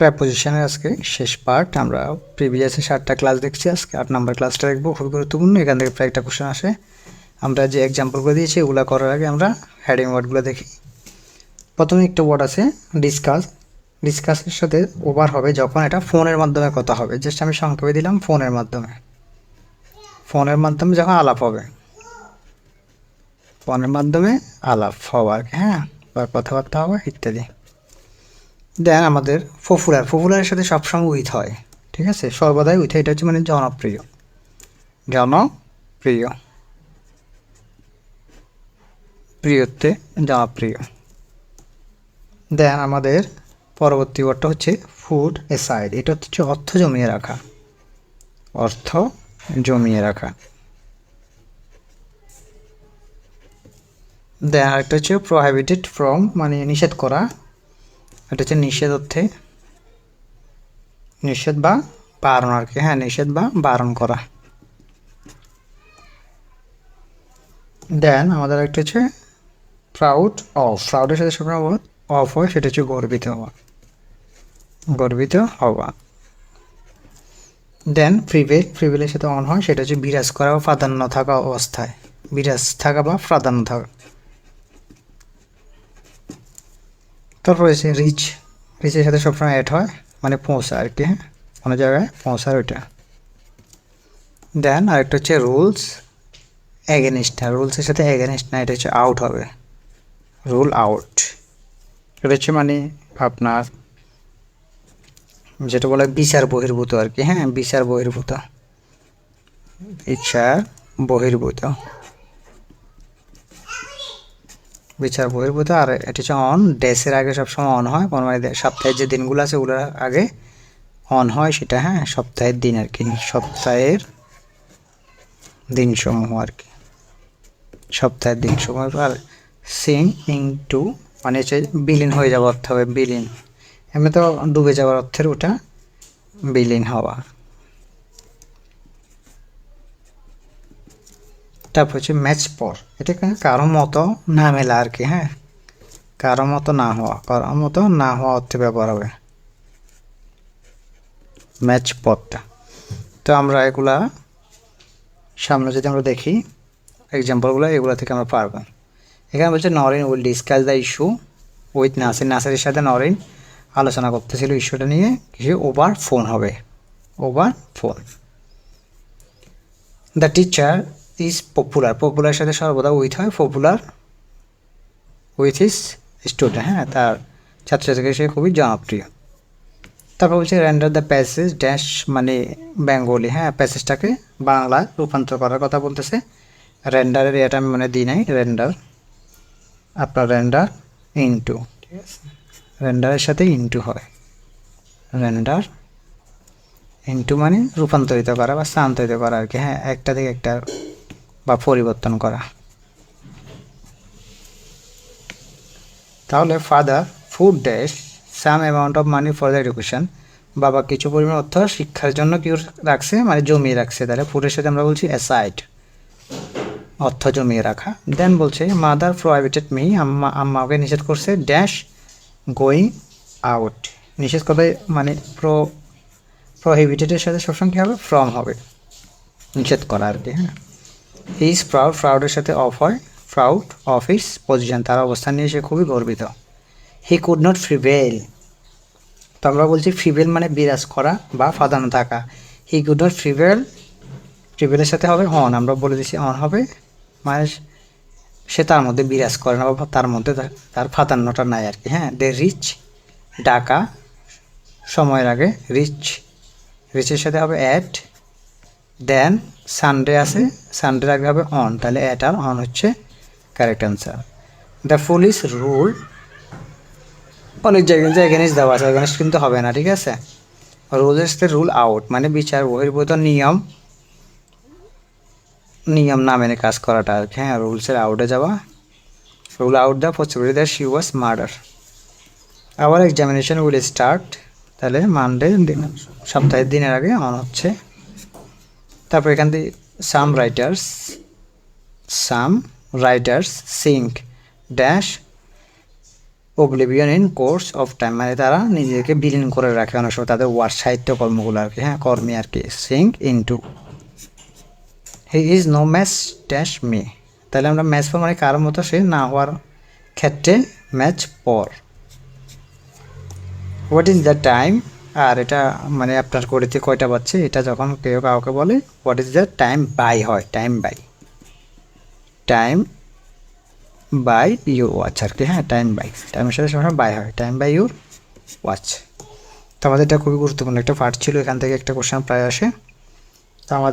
প্র্যাপোজিশনের আজকে, শেষ পার্ট আমরা প্রিভিয়াসে সাতটা ক্লাস দেখছি আজকে, আট নাম্বার ক্লাসটা দেখব, খুবই গুরুত্বপূর্ণ, এখান থেকে প্রায় একটা কোশ্চেন আসে। আমরা যে এক্সাম্পলগুলো দিয়েছি ওগুলো করার আগে আমরা হেডিং ওয়ার্ডগুলো দেখি। প্রথমে একটা ওয়ার্ড আছে ডিসকাস ডিসকাসের সাথে ওভার হবে যখন এটা ফোনের মাধ্যমে কথা হবে। জাস্ট আমি সংক্ষেপে দিলাম ফোনের মাধ্যমে। ফোনের মাধ্যমে যখন আলাপ হবে। ফোনের মাধ্যমে আলাপ হওয়া হ্যাঁ? কথাবার্তা হবে, ইত্যাদি। দেন আমাদের পপুলার পপুলারের সাথে সবসময় উইথ হয়, ঠিক আছে? সর্বদাই উইথ এটা হচ্ছে মানে জনপ্রিয়। জনপ্রিয়। প্রিয়ত্বে জনপ্রিয়। দেন আমাদের পরবর্তী ওয়ার্ডটা হচ্ছে ফুড এসাইড এটা হচ্ছে অর্থ জমিয়ে রাখা। অর্থ জমিয়ে রাখা। দেন আরেকটা হচ্ছে প্রোহাইবিটেড ফ্রম মানে নিষেধ করা। এটা হচ্ছে নিষেধ অর্থে। নিষেধ বা বারণ আর কি। হ্যাঁ নিষেধ বা বারণ করা। দেন আমাদের একটা হচ্ছে প্রাউড অফ প্রাউডের সাথে সবসময় অফ হয় সেটা হচ্ছে গর্বিত হওয়া। গর্বিত হওয়া। দেন প্রিভেল প্রিভেলের সাথে অন হয়, সেটা হচ্ছে বিরাজ করা বা প্রাধান্য থাকা অবস্থায়। বিরাজ থাকা বা প্রাধান্য থাকা। তারপর রয়েছে রিচ রিচের সাথে সবসময় অ্যাড হয় মানে পৌঁছা আর কি হ্যাঁ? কোনো জায়গায় পৌঁছার ওইটা। দেন আরেকটা হচ্ছে রুলস এগেনিস্ট না রুলসের সাথে এগেনিস্ট না, এটা হচ্ছে আউট হবে। রুল আউট এটা হচ্ছে মানে আপনার যেটা বলে বিচার বহির্ভূত আর কি হ্যাঁ? বিচার বহির্ভূত। বিচার বহির্ভূত। বিচার বহির্ভূত আর এটি হচ্ছে অন ডেসের আগে সবসময় অন হয় মানে সপ্তাহের যে দিনগুলো আছে, ওগুলোর আগে অন হয় সেটা হ্যাঁ সপ্তাহের দিন আর কি, সপ্তাহের দিনসমূহ আর কি। সপ্তাহের দিনসমূহ, আর সিং ইং টু মানে হচ্ছে বিলীন হয়ে যাওয়া অর্থ হবে বিলীন। এমনি তো ডুবে যাওয়ার অর্থের ওটা বিলীন হওয়া। তারপর হচ্ছে ম্যাচ পর। এটা কারও মতো না মেলা আর কি হ্যাঁ? কারও মতো না হওয়া, কারও মতো না হওয়া অর্থে ব্যবহার হবে। ম্যাচ পথটা তো আমরা এগুলা সামনে যদি আমরা দেখি এক্সাম্পলগুলো এগুলো থেকে আমরা পারব। এখানে বলছে Nourin will discuss the issue with Nasir নাসিরের সাথে নরিন আলোচনা করতেছিল ইস্যুটা নিয়ে কিছু ওভার ফোন হবে। Over phone the teacher is popular popular সাথে সর্বদা উইথ হয় পপুলার উইথ ইস স্টুডেন্ট হ্যাঁ তার ছাত্রছাত্রীকে সে খুবই জনপ্রিয়। তারপর বলছে রেন্ডার দ্য প্যাসেজ ড্যাশ মানে বেঙ্গলি হ্যাঁ প্যাসেজটাকে বাংলায় রূপান্তর করার কথা বলতেছে। রেন্ডারের এটা আমি মনে দিই নাই রেন্ডার আপনার রেন্ডার ইনটু ঠিক আছে? রেন্ডারের সাথে ইনটু হয়। রেন্ডার ইনটু মানে রূপান্তরিত করা বা স্থানান্তরিত করা আর কি হ্যাঁ একটা থেকে একটা বা পরিবর্তন করা। তাহলে father food dash some amount of money for the education বাবা কিছু পরিমাণ অর্থ শিক্ষার জন্য কি রাখছে? মানে জমিয়ে রাখছে। তাহলে ফুডের সাথে আমরা বলছি অ্যাসাইড অর্থ জমিয়ে রাখা। দেন বলছে মাদার প্রোহাইবিটেড মি আম্মা, আম্মাকে নিষেধ করছে ড্যাশ গোয়িং আউট নিষেধ করবে মানে প্রো প্রহিবিটেডের সাথে সবসময় কী হবে? ফ্রম হবে। নিষেধ করা আর কি হ্যাঁ। ইজ প্রাউড প্রাউডের সাথে অফ হয় প্রাউড অফ ইস পজিশন তার অবস্থান নিয়ে সে খুবই গর্বিত। হি কুড নট ফ্রিভেল তো আমরা বলছি ফ্রিভেল মানে বিরাজ করা বা ফাদানো থাকা। হি কুড নট ফ্রিভেল ফ্রিভেলের সাথে হবে অন আমরা বলে দিচ্ছি অন হবে। মানে সে তার মধ্যে বিরাজ করে না বা তার মধ্যে তার- ফাদান্নটা নাই আর কি হ্যাঁ? দে রিচ ডাকা, সময়ের আগে রিচ রিচের সাথে হবে অ্যাট দেন সানডে আছে সানডে আগে হবে অন তাহলে অ্যাট আর অন হচ্ছে correct answer the police rule অনেক জায়গায় যে এগেনিস্ট দেওয়া আছে এগেনিস্ট কিন্তু হবে না, ঠিক আছে? রুলের সাথে রুল আউট মানে বিচার, বহির্ভূত নিয়ম নিয়ম না মেনে কাজ করাটা আর কি হ্যাঁ? রুলসের আউটে যাওয়া। Rule out the possibility that she was murder আবার এক্সামিনেশন উইল স্টার্ট তাহলে মানডে দিন, সপ্তাহের দিনের আগে অন হচ্ছে। তারপর এখান থেকে some writers some writers sink dash oblivion in course of time মানে তারা নিজেকে বিলীন করে রাখে অনেক সময় তাদের ওয়ার্ড সাহিত্য কর্মগুলো আর কি হ্যাঁ কর্মী আর কি sing into he is no match dash me তাহলে আমরা ম্যাচ পর মানে কার মতো সে না হওয়ার ক্ষেত্রে ম্যাচ পর হোয়াট ইজ দ্য টাইম আর এটা মানে আপনার করেছে কয়টা বাজছে? এটা যখন কেউ কাউকে বলে what is the time by হয় time by time by your watch আর কি হ্যাঁ টাইম বাই টাইমের সাথে সবসময় বাই হয় টাইম বাই ইউর ওয়াচ তো আমাদের এটা খুবই গুরুত্বপূর্ণ একটা পার্ট ছিল, এখান থেকে একটা কোশ্চেন প্রায় আসে।